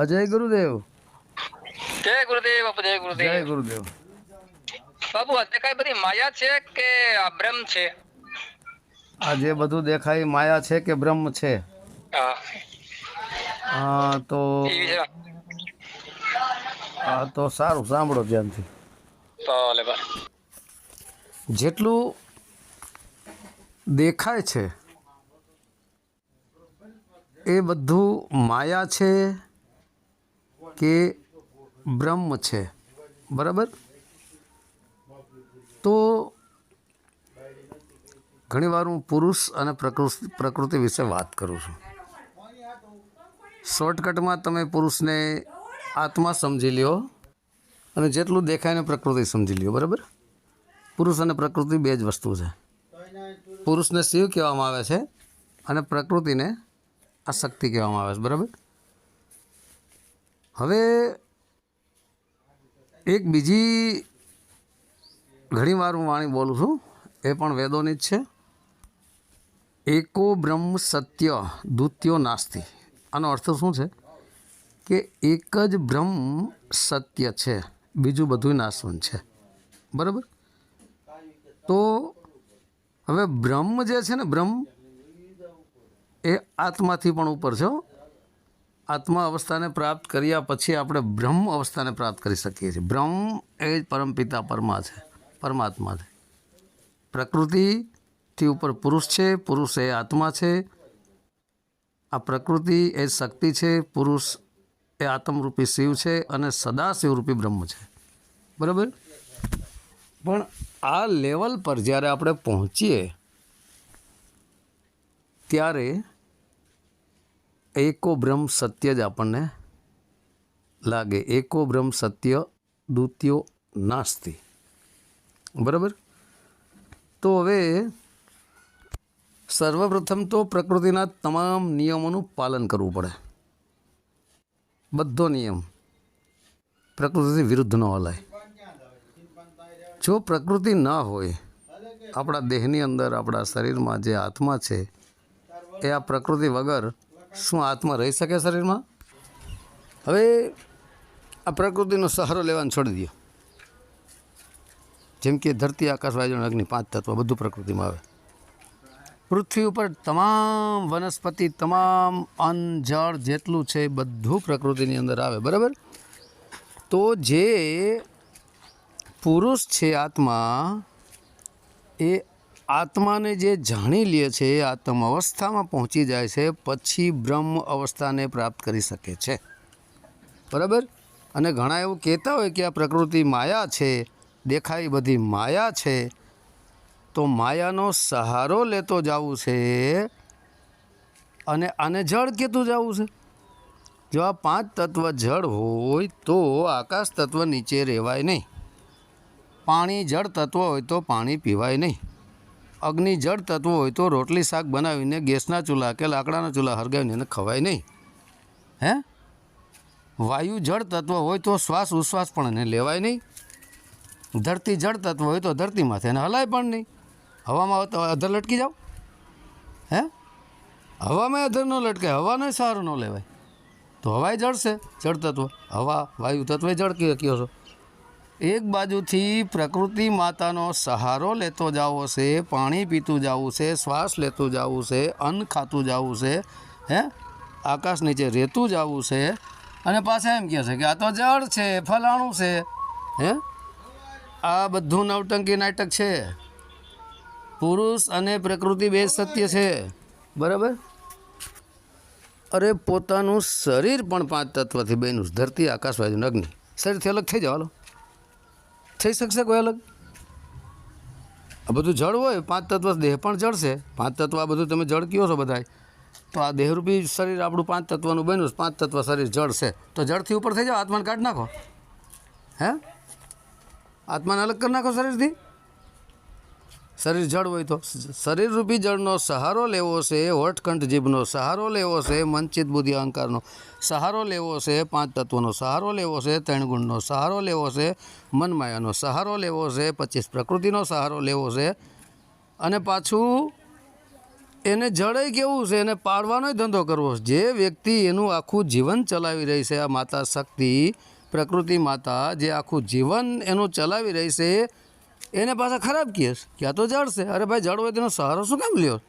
અજય ગુરુદેવ. જય ગુરુદેવ જય જય ગુરુદેવ. બાબુ બધી માયા છે કે બ્રહ્મ છે? આ જે બધું દેખાય માયા છે કે બ્રહ્મ છે? હા. તો હા તો સારું સાંભળો ધ્યાનથી. જેટલું દેખાય છે એ બધું માયા છે કે બ્રહ્મ છે. બરાબર? તો ઘણીવાર હું પુરુષ અને પ્રકૃતિ પ્રકૃતિ વિશે વાત કરું છું. શોર્ટકટમાં તમે પુરુષને આત્મા સમજી લ્યો અને જેટલું દેખાય ને પ્રકૃતિ સમજી લ્યો, બરાબર? પુરુષ અને પ્રકૃતિ બે જ વસ્તુ છે. પુરુષને શિવ કહેવામાં આવે છે અને પ્રકૃતિને આ શક્તિ કહેવામાં આવે છે, બરાબર? હવે એક બીજી ઘણીવાર હું વાણી બોલું છું, એ પણ વેદોની જ છે. એકો બ્રહ્મ સત્ય દ્વિતીયો નાસ્તિ. આનો અર્થ શું છે? કે એક જ બ્રહ્મ સત્ય છે, બીજું બધું નાશવંત છે. બરાબર? તો હવે બ્રહ્મ જે છે ને, બ્રહ્મ એ આત્માથી પણ ઉપર છે. આત્મા અવસ્થાને પ્રાપ્ત કર્યા પછી આપણે બ્રહ્મ અવસ્થાને પ્રાપ્ત કરી શકીએ છીએ. બ્રહ્મ એ જ પરમપિતા પરમા છે, પરમાત્મા છે. પ્રકૃતિથી ઉપર પુરુષ છે, પુરુષ એ આત્મા છે. આ પ્રકૃતિ એ શક્તિ છે, પુરુષ એ આત્મરૂપી શિવ છે અને સદા શિવરૂપી બ્રહ્મ છે. બરાબર? પણ આ લેવલ પર જ્યારે આપણે પહોંચીએ, ત્યારે એકો બ્રહ્મ સત્ય જ આપણને લાગે. એકો બ્રહ્મ સત્ય દ્વિતીયો નાસ્તિ. બરાબર? તો હવે સર્વપ્રથમ તો પ્રકૃતિના તમામ નિયમોનું પાલન કરવું પડે. બધો નિયમ પ્રકૃતિથી વિરુદ્ધ ન હલાય. જો પ્રકૃતિ ન હોય, આપણા દેહની અંદર, આપણા શરીરમાં જે આત્મા છે, એ આ પ્રકૃતિ વગર શું આત્મા રહી શકે શરીરમાં? હવે આ પ્રકૃતિનો સહારો લેવાનો છોડી દો જેમ કે ધરતી, આકાશ, વાયુ, અગ્નિ, પાંચ તત્વ, બધું પ્રકૃતિમાં આવે. પૃથ્વી ઉપર તમામ વનસ્પતિ, તમામ અન્ન, જળ જેટલું છે બધું પ્રકૃતિની અંદર આવે, બરાબર? તો જે પુરુષ છે આત્મા, એ આત્માને જે જાણી લે છે આત્મ અવસ્થામાં પહોંચી જાય છે, પછી બ્રહ્મ અવસ્થાને પ્રાપ્ત કરી શકે છે. બરાબર? અને ઘણા એવું કહેતા હોય કે આ પ્રકૃતિ માયા છે, દેખાય બધી માયા છે, તો માયાનો સહારો લેતો જવું છે અને આને જળ કહેતું જવું છે. જો આ પાંચ તત્વ જળ હોય તો આકાશ તત્વ નીચે રહેવાય નહીં. પાણી જળ તત્વ હોય તો પાણી પીવાય નહીં. અગ્નિ જળ તત્વ હોય તો રોટલી, શાક બનાવીને ગેસના ચૂલા કે લાકડાના ચૂલા હરગાવીને એને ખવાય નહીં. હે? વાયુ જળ તત્વ હોય તો શ્વાસ ઉશ્વાસ પણ એને લેવાય નહીં. ધરતી જળ તત્વ હોય તો ધરતીમાંથી એને હલાય પણ નહીં. હવામાં હોય તો અધર લટકી જાઓ. હે? હવામાં અધર ન લટકાય, હવાનો સહારો ન લેવાય. તો હવાય જળ છે, જળ તત્વ. હવા, વાયુ તત્વ જળ કહે- છો? એક બાજુથી પ્રકૃતિ માતાનો સહારો લેતો જાવો છે, પાણી પીતું જવું છે, શ્વાસ લેતું જવું છે, અન્ન ખાતું જવું છે, હે? આકાશ નીચે રહેતું જવું છે અને પાછા એમ કહે છે કે આ તો જળ છે, ફલાણું છે, હે? આ બધું નવટંકી નાટક છે. પુરુષ અને પ્રકૃતિ બે સત્ય છે, બરાબર? અરે, પોતાનું શરીર પણ પાંચ તત્વથી બન્યું. ધરતી, આકાશ અગ્નિ શરીરથી અલગ થઈ જાવ હાલો. થઈ શકશે કોઈ અલગ. આ બધું જળ હોય, પાંચ તત્વ દેહ પણ જળ છે. પાંચ તત્વ આ બધું તમે જળ કયો છો બધાય? તો આ દેહરૂપી શરીર આપણું પાંચ તત્વનું બન્યું પાંચ તત્વ શરીર જળ છે. તો જળથી ઉપર થઈ જાઓ, આત્માને કાઢી નાખો. હે? આત્માને અલગ કરી નાખો શરીરથી. શરીર જળ હોય તો શરીર રૂપી જળનો સહારો લેવો છે હોઠકંઠ જીભનો સહારો લેવો છે મનચિત બુદ્ધિ અહંકારનો સહારો લેવો છે, પાંચ તત્વોનો સહારો લેવો છે, ત્રણ ગુણનો સહારો લેવો છે, મનમાયાનો સહારો લેવો છે, પચીસ પ્રકૃતિનો સહારો લેવો છે અને પાછું એને જળે કેવું છે, એને પાડવાનો ધંધો કરવો છે. જે વ્યક્તિ એનું આખું જીવન ચલાવી રહી છે, આ માતા શક્તિ પ્રકૃતિ માતા જે આખું જીવન એનું ચલાવી રહી છે એને પાછા ખરાબ કહેશ ક્યાં તો જળ અરે ભાઈ જળ હોય તેનો સહારો શું કામ લ્યો?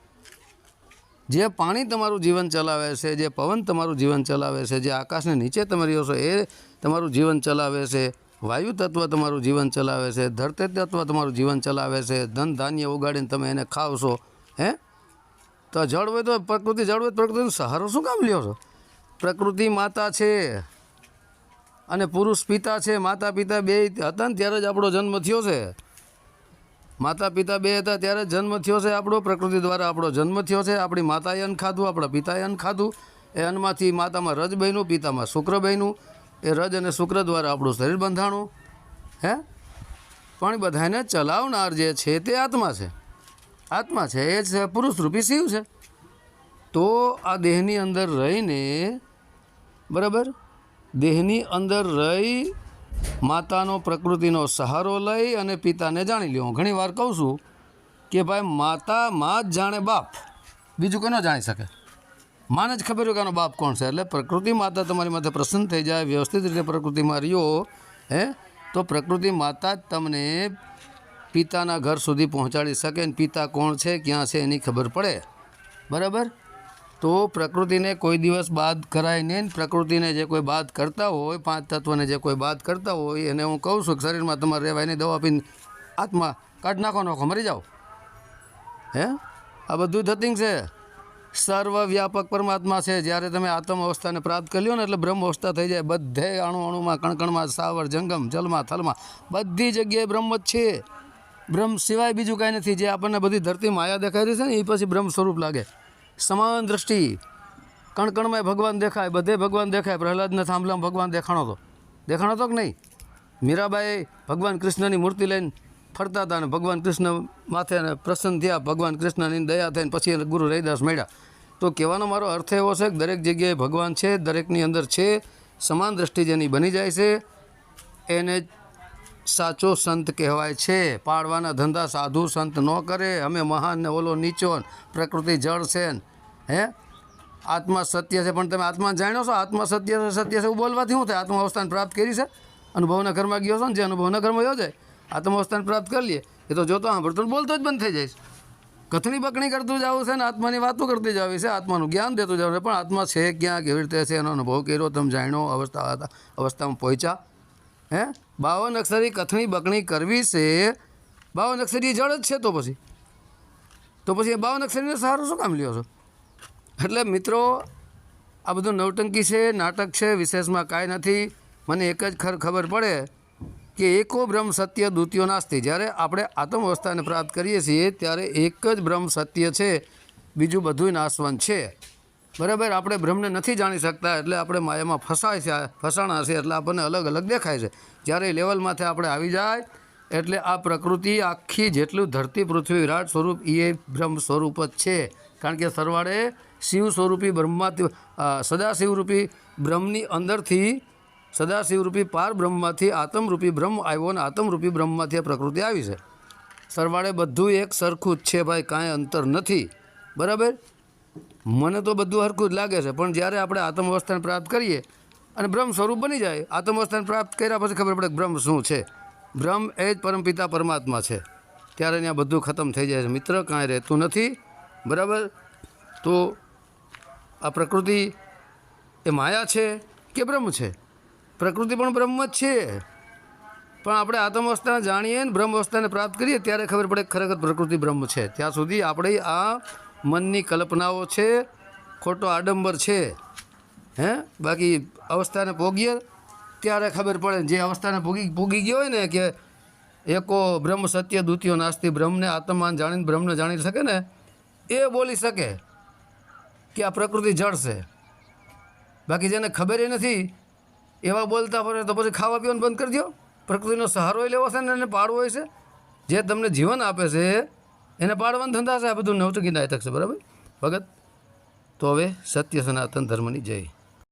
જે પાણી તમારું જીવન ચલાવે છે, જે પવન તમારું જીવન ચલાવે છે, જે આકાશને નીચે તમે રહ્યો છો, એ તમારું જીવન ચલાવે છે. વાયુ તત્વ તમારું જીવન ચલાવે છે, ધરતી તત્વ તમારું જીવન ચલાવે છે. ધન ધાન્ય ઉગાડીને તમે એને ખાવ છો, હે? તો જળ હોય તો પ્રકૃતિ જળ હોય પ્રકૃતિનો સહારો શું કામ લ્યો છો? પ્રકૃતિ માતા છે અને પુરુષ પિતા છે. માતા પિતા બે હતા ને ત્યારે જ આપણો જન્મ થયો છે. માતા પિતા બે હતા, ત્યારે જન્મ થયો છે આપણો. પ્રકૃતિ દ્વારા આપણો જન્મ થયો છે. આપણી માતાએ અન્ન ખાધું, આપણા પિતાએ અન્ન ખાધું. એ અન્નમાંથી માતામાં રજ બન્યું, પિતામાં શુક્ર બન્યું. એ રજ અને શુક્ર દ્વારા આપણું શરીર બંધાણું. હે? પણ બધાને ચલાવનાર જે છે તે આત્મા છે. આત્મા છે, એ છે, પુરુષ રૂપી શિવ છે. તો આ દેહની અંદર રહીને, બરાબર? દેહની અંદર રહી માતાનો પ્રકૃતિનો સહારો લઈ અને પિતાને જાણી લ્યો. હું ઘણી વાર કહું છું કે ભાઈ, માતા માં જ જાણે બાપ. બીજું કોઈ ન જાણી શકે. માને જ ખબર હોય કે આનો બાપ કોણ છે. એટલે પ્રકૃતિ માતા તમારી માથે પ્રસન્ન થઈ જાય, વ્યવસ્થિત રીતે પ્રકૃતિમાં રહ્યો, હે? તો પ્રકૃતિ માતા જ તમને પિતાના ઘર સુધી પહોંચાડી શકે ને પિતા કોણ છે, ક્યાં છે એની ખબર પડે. બરાબર? તો પ્રકૃતિને કોઈ દિવસ બાદ કરાય નહીં. પ્રકૃતિને જે કોઈ બાદ કરતા હોય, પાંચ તત્વને જે કોઈ બાદ કરતા હોય, એને હું કહું છું કે શરીરમાં તમારે રહેવાય નહીં, દવા પીને આત્મા કાઢ નાખો નાખો મરી જાઓ. હે? આ બધું ધતિંગ છે. સર્વવ્યાપક પરમાત્મા છે. જ્યારે તમે આત્મ અવસ્થાને પ્રાપ્ત કરી લો ને એટલે બ્રહ્મ અવસ્થા થઈ જાય. બધે અણુ અણુમાં, કણકણમાં, સાવર, જંગમ, જલમાં, થલમાં, બધી જગ્યાએ બ્રહ્મ જ છે. બ્રહ્મ સિવાય બીજું કાંઈ નથી. જે આપણને બધી ધરતી માયા દેખાઈ રહી છે ને, એ પછી બ્રહ્મ સ્વરૂપ લાગે. સમાન દ્રષ્ટિ. કણકણમાં ભગવાન દેખાય, બધે ભગવાન દેખાય, પ્રહલાદના થાંભલામાં ભગવાન દેખાણો હતો દેખાણો હતો કે નહીં? મીરાબાઈ ભગવાન કૃષ્ણની મૂર્તિ લઈને ફરતા હતા અને ભગવાન કૃષ્ણ માથે પ્રસન્ન થયા, ભગવાન કૃષ્ણની દયા થઈને પછી એને ગુરુ રવિદાસ મળ્યા. તો કહેવાનો મારો અર્થ એવો છે કે દરેક જગ્યાએ ભગવાન છે, દરેકની અંદર છે, સમાન દ્રષ્ટિ જેની બની જાય છે, એને સાચો સંત કહેવાય છે. પાડવાના ધંધા સાધુ સંત ન કરે. અમે મહાન ને ઓલો નીચો પ્રકૃતિ જળ છે હે? આત્મા સત્ય છે. પણ તમે આત્મા જાણ્યો છો? આત્મા સત્ય છે સત્ય છે એવું બોલવાથી શું થાય? આત્મા અવસ્થાન પ્રાપ્ત કરી છે? અનુભવના ઘરમાં ગયો છો ને? જે અનુભવના ઘરમાં યોજાય આત્મા અવસ્થાન પ્રાપ્ત કરી લઈએ એ તો જોતો સાંભળતો બોલતો જ બંધ થઈ જાય છે. કથણી બકણી કરતું જવું છે ને? આત્માની વાતો કરતી જવી છે. આત્માનું જ્ઞાન દેતું જવું છે. પણ આત્મા છે ક્યાં? કેવી રીતે છે? એનો અનુભવ કર્યો? તમે જાણ્યો અવસ્થા, અવસ્થામાં પહોંચ્યા. હે? બાવન અક્ષરી કથણી બકણી કરવી છે, બાવન અક્ષરી જળ જ છે તો પછી. તો પછી એ બાવન અક્ષરીનો સહારો શું કામ લ્યો છો? એટલે મિત્રો, આ બધું નવટંકી છે, નાટક છે, વિશેષમાં કાંઈ નથી. મને એક જ ખર ખબર પડે કે એકો બ્રહ્મ સત્ય દ્વિતીયો નાસ્તી. જ્યારે આપણે આત્મ અવસ્થાને પ્રાપ્ત કરીએ છીએ, ત્યારે એક જ બ્રહ્મ સત્ય છે, બીજું બધું નાશવંત છે. બરાબર, આપણે બ્રહ્મને નથી જાણી શકતા એટલે આપણે માયામાં ફસાય છે, ફસાણા છે એટલે આપણને અલગ અલગ દેખાય છે. જ્યારે લેવલમાંથી માથે આપણે આવી જાય, એટલે આ પ્રકૃતિ આખી જેટલું ધરતી પૃથ્વી વિરાટ સ્વરૂપ એ બ્રહ્મ સ્વરૂપ જ છે. કારણ કે સરવાળે શિવ સ્વરૂપી બ્રહ્માથી સદાશિવરૂપી બ્રહ્મની અંદરથી, સદાશિવરૂપી પાર બ્રહ્મમાંથી આત્મરૂપી બ્રહ્મ આવ્યો અને આત્મરૂપી બ્રહ્મમાંથી આ પ્રકૃતિ આવી છે. સરવાળે બધું એક સરખું જ છે ભાઈ, કાંઈ અંતર નથી. બરાબર? મને તો બધું હરખું જ લાગે છે, પણ જ્યારે આપણે આત્મવસ્થાન પ્રાપ્ત કરીએ અને બ્રહ્મ સ્વરૂપ બની જાય, આત્મવસ્થાન પ્રાપ્ત કર્યા પછી ખબર પડે કે બ્રહ્મ શું છે. બ્રહ્મ એ જ પરમપિતા પરમાત્મા છે. ત્યારે ત્યાં બધું ખતમ થઈ જાય છે. મિત્ર, કાંઈ રહેતું નથી. બરાબર? તો આ પ્રકૃતિ એ માયા છે કે બ્રહ્મ છે? પ્રકૃતિ પણ બ્રહ્મ જ છે. પણ આપણે આત્મવસ્થાને જાણીએ ને બ્રહ્મ અવસ્થાને પ્રાપ્ત કરીએ, ત્યારે ખબર પડે ખરેખર પ્રકૃતિ બ્રહ્મ છે. ત્યાં સુધી આપણે આ મનની કલ્પનાઓ છે, ખોટો આડંબર છે, હે? બાકી અવસ્થાને ભોગીએ ત્યારે ખબર પડે જે અવસ્થાને ભોગી ભોગી ગયો હોય ને કે એકો બ્રહ્મ સત્ય દ્વિતીયો નાસ્તી, બ્રહ્મને આત્માન જાણીને બ્રહ્મને જાણી શકે ને, એ બોલી શકે કે આ પ્રકૃતિ જળ છે. બાકી જેને ખબર એ નથી, એવા બોલતા ફરે તો પછી ખાવા પીવાનું બંધ કરી દો પ્રકૃતિનો સહારો લેવો છે ને, એને પાડવો હોય છે. જે તમને જીવન આપે છે એને પાડવાનો ધંધા છે, આ બધું નવટકી તક છે, બરાબર? ભગત, તો હવે સત્ય સનાતન ધર્મની જય.